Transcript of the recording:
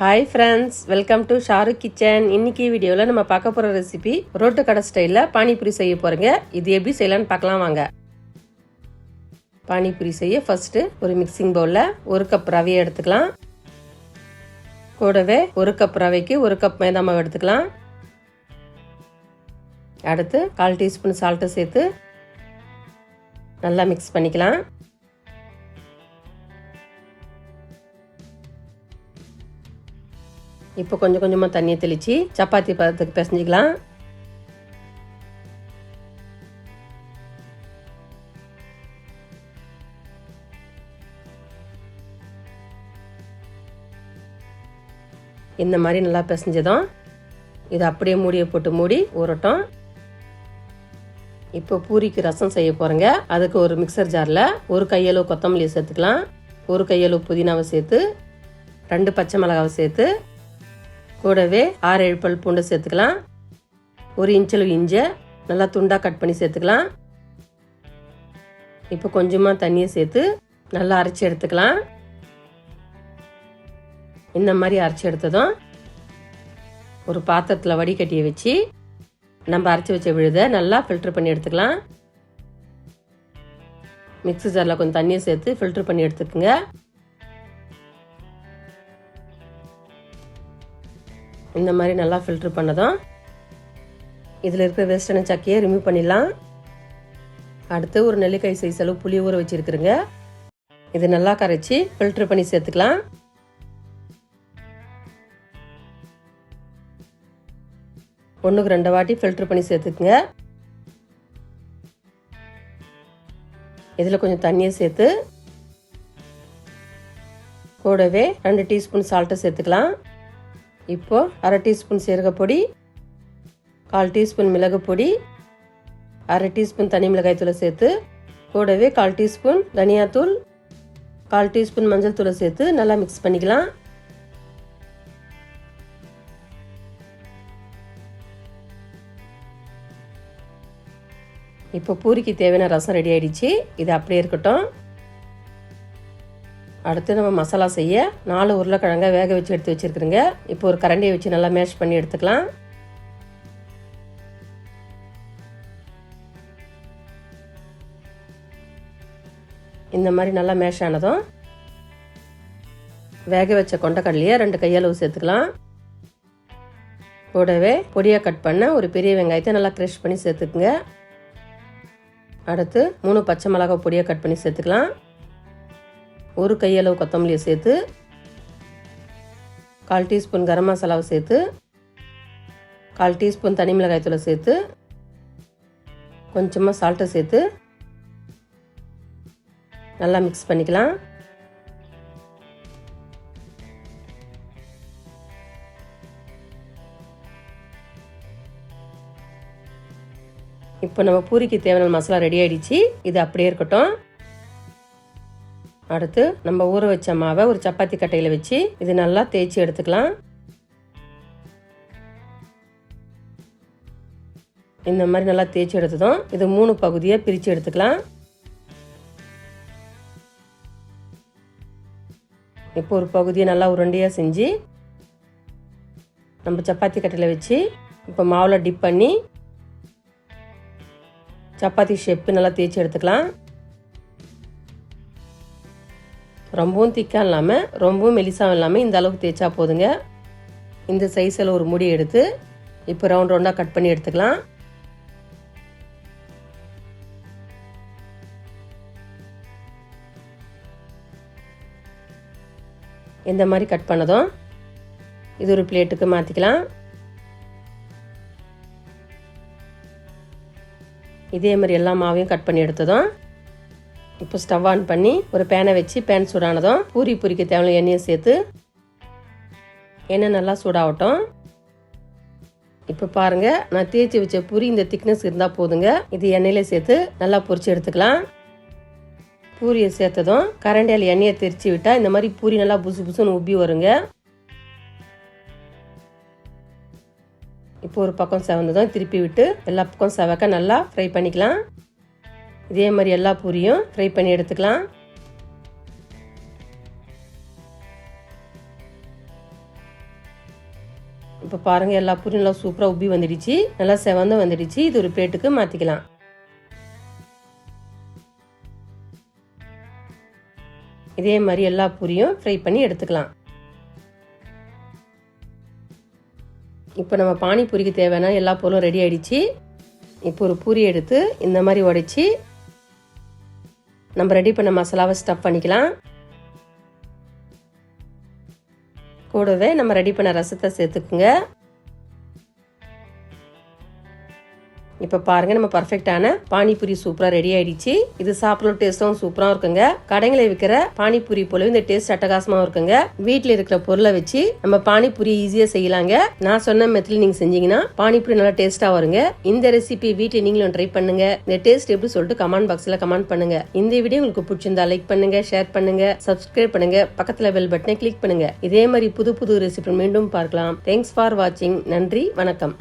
Hi friends welcome to Shahrukh kitchen இன்னைக்கு வீடியோவில் நம்ம பார்க்க போகிற ரெசிபி ரோட்டு கடை ஸ்டைலில் பானிபூரி செய்ய போகிறோங்க இது எப்படி செய்யலாம்னு பார்க்கலாம் வாங்க. பானிபூரி செய்ய ஃபர்ஸ்ட்டு ஒரு மிக்சிங் பவுலில் ஒரு கப் ரவையை எடுத்துக்கலாம். கூடவே ஒரு கப் ரவைக்கு ஒரு கப் மைதா மாவு எடுத்துக்கலாம். அடுத்து கால் டீஸ்பூன் சால்ட்டை சேர்த்து நல்லா மிக்ஸ் பண்ணிக்கலாம். இப்போ கொஞ்சம் கொஞ்சமாக தண்ணியை தெளித்து சப்பாத்தி பதத்துக்கு பிசைஞ்சிக்கலாம். இந்த மாதிரி நல்லா பிசைஞ்சதும் இதை அப்படியே மூடியை போட்டு மூடி ஊறட்டும். இப்போ பூரிக்கு ரசம் செய்ய போகிறேங்க அதுக்கு ஒரு மிக்சர் ஜாரில் ஒரு கையளவு கொத்தமல்லி சேர்த்துக்கலாம். ஒரு கையளவு புதினாவை சேர்த்து ரெண்டு பச்சை மிளகாவை சேர்த்து கூடவே ஆறு ஏழு பல் பூண்டை சேர்த்துக்கலாம். ஒரு இன்ச்சளவு இஞ்சை நல்லா துண்டாக கட் பண்ணி சேர்த்துக்கலாம். இப்போ கொஞ்சமாக தண்ணியை சேர்த்து நல்லா அரைச்சி எடுத்துக்கலாம். இந்த மாதிரி அரைச்சி எடுத்ததும் ஒரு பாத்திரத்தில் வடிகட்டியை வச்சு நம்ம அரைச்சி வச்ச விழுத நல்லா ஃபில்டர் பண்ணி எடுத்துக்கலாம். மிக்ஸி ஜாரில் கொஞ்சம் தண்ணியை சேர்த்து ஃபில்டர் பண்ணி எடுத்துக்கோங்க. இந்த மாதிரி நல்லா ஃபில்டர் பண்ணதும் இதில் இருக்கிற வேஸ்டான சக்கையை ரிமூவ் பண்ணிடலாம். அடுத்து ஒரு நெல்லிக்காய் சைஸ் அளவு புளி ஊற வச்சுருக்குறேங்க. இது நல்லா கரைச்சி ஃபில்டர் பண்ணி சேர்த்துக்கலாம். ஒன்றுக்கு ரெண்டு வாட்டி ஃபில்டர் பண்ணி சேர்த்துக்குங்க. இதில் கொஞ்சம் தண்ணியை சேர்த்து கூடவே ரெண்டு டீஸ்பூன் சால்ட்டை சேர்த்துக்கலாம். இப்போ அரை டீஸ்பூன் சீரகப்பொடி கால் டீஸ்பூன் மிளகு பொடி அரை டீஸ்பூன் தனி மிளகாய் தூளை சேர்த்து கூடவே கால் டீஸ்பூன் தனியாத்தூள் கால் டீஸ்பூன் மஞ்சள் தூளை சேர்த்து நல்லா மிக்ஸ் பண்ணிக்கலாம். இப்போ பூரிக்கு தேவையான ரசம் ரெடி ஆயிடுச்சு. இது அப்படியே இருக்கட்டும். அடுத்து நம்ம மசாலா செய்ய நாலு உருளைக்கிழங்க வேக வச்சு எடுத்து வச்சுருக்குறேங்க. இப்போ ஒரு கரண்டியை வச்சு நல்லா மேஷ் பண்ணி எடுத்துக்கலாம். இந்த மாதிரி நல்லா மேஷ் ஆனதும் வேக வச்ச கொண்டக்கடலையை ரெண்டு கையளவு சேர்த்துக்கலாம். கூடவே பொடியாக கட் பண்ண ஒரு பெரிய வெங்காயத்தை நல்லா க்ரஷ் பண்ணி சேர்த்துக்குங்க. அடுத்து மூணு பச்சை மிளகாய் பொடியாக கட் பண்ணி சேர்த்துக்கலாம். ஒரு கையளவு கொத்தமல்லியை சேர்த்து கால் டீஸ்பூன் கரம் மசாலாவை சேர்த்து கால் டீஸ்பூன் தனி மிளகாய்த்தூளை சேர்த்து கொஞ்சமாக சால்ட்டை சேர்த்து நல்லா மிக்ஸ் பண்ணிக்கலாம். இப்போ நம்ம பூரிக்கு தேவையான மசாலா ரெடி ஆகிடுச்சு இது அப்படியே இருக்கட்டும். அடுத்து நம்ம ஊற வச்ச மாவை ஒரு சப்பாத்தி கட்டையில் வச்சு இது நல்லா தேய்ச்சி எடுத்துக்கலாம். இந்த மாதிரி நல்லா தேய்ச்சி எடுத்ததும் இது மூணு பகுதியாக பிரித்து எடுத்துக்கலாம். இப்போ ஒரு பகுதியை நல்லா உருண்டையாக செஞ்சு நம்ம சப்பாத்தி கட்டையில் வச்சு இப்போ மாவில் டிப் பண்ணி சப்பாத்தி ஷேப்பு நல்லா தேய்ச்சி எடுத்துக்கலாம். ரொம்பவும் திக்காக இல்லாமல் ரொம்பவும் மெலிசாகவும் இல்லாமல் இந்த அளவுக்கு தேய்ச்சா போதுங்க. இந்த சைஸில் ஒரு முடி எடுத்து இப்போ ரவுண்ட் ரவுண்டாக கட் பண்ணி எடுத்துக்கலாம். இந்த மாதிரி கட் பண்ணதும் இது ஒரு பிளேட்டுக்கு மாற்றிக்கலாம் இதே மாதிரி எல்லா மாவையும் கட் பண்ணி எடுத்ததும் இப்போ ஸ்டவ் ஆன் பண்ணி ஒரு பேனை வச்சு பேன் சூடானதும் பூரி பூரிக்கு தேவையான எண்ணெயை சேர்த்து எண்ணெய் நல்லா சூடாகட்டும். இப்போ பாருங்க நான் தேய்ச்சி வச்ச பூரி இந்த திக்னஸ் இருந்தால் போதுங்க. இது எண்ணெயில சேர்த்து நல்லா பொரிச்சு எடுத்துக்கலாம். பூரியை சேர்த்ததும் கரண்டியால் எண்ணெயை தெரிச்சு விட்டால் இந்த மாதிரி பூரி நல்லா புசு புசுன்னு உப்பி வருங்க. இப்போ ஒரு பக்கம் செவந்ததும் திருப்பி விட்டு எல்லா பக்கம் செவக்க நல்லா ஃப்ரை பண்ணிக்கலாம். இதே மாதிரி எல்லா பூரியும் ஃப்ரை பண்ணி எடுத்துக்கலாம். இப்போ பாருங்கள் எல்லா பூரியும் நல்லா சூப்பராக உப்பி வந்துடுச்சு. நல்லா செவந்து வந்துடுச்சு. இது ஒரு பிளேட்டுக்கு மாற்றிக்கலாம் இதே மாதிரி எல்லா பூரியும் ஃப்ரை பண்ணி எடுத்துக்கலாம். இப்போ நம்ம பானிபூரிக்கு தேவையான எல்லா பொருளும் ரெடி ஆயிடுச்சு. இப்போ ஒரு பூரி எடுத்து இந்த மாதிரி உடைச்சி நம்ம ரெடி பண்ண மசாலாவை ஸ்டஃப் பண்ணிக்கலாம். கூடவே நம்ம ரெடி பண்ண ரசத்தை சேர்த்துக்குங்க. இப்போ பாருங்க நம்ம பர்ஃபெக்டான பானிபூரி சூப்பரா ரெடி ஆயிடுச்சு. இது சாப்பிட்ற டேஸ்டும் சூப்பரா இருக்குங்க. கடைகளை விற்கிற பானிபூரி போலவே இந்த டேஸ்ட் அட்டகாசமா இருக்குங்க. வீட்டில் இருக்கிற பொருளை வச்சு நம்ம பானிபூரி ஈஸியா செய்யலாங்க. நான் சொன்ன மெத்தில் நீங்க செஞ்சீங்கன்னா பானிபூரி நல்லா டேஸ்டா வருங்க. இந்த ரெசிபி வீட்டில் நீங்களும் ட்ரை பண்ணுங்க. இந்த டேஸ்ட் எப்படி சொல்லிட்டு கமெண்ட் பாக்ஸ்ல கமெண்ட் பண்ணுங்க. இந்த வீடியோ உங்களுக்கு பிடிச்சிருந்தா லைக் பண்ணுங்க ஷேர் பண்ணுங்க சப்ஸ்கிரைப் பண்ணுங்க. பக்கத்துல பெல் பட்டனை கிளிக் பண்ணுங்க. இதே மாதிரி புது புது ரெசிபி மீண்டும் பார்க்கலாம். தேங்க்ஸ் ஃபார் வாட்சிங் நன்றி வணக்கம்.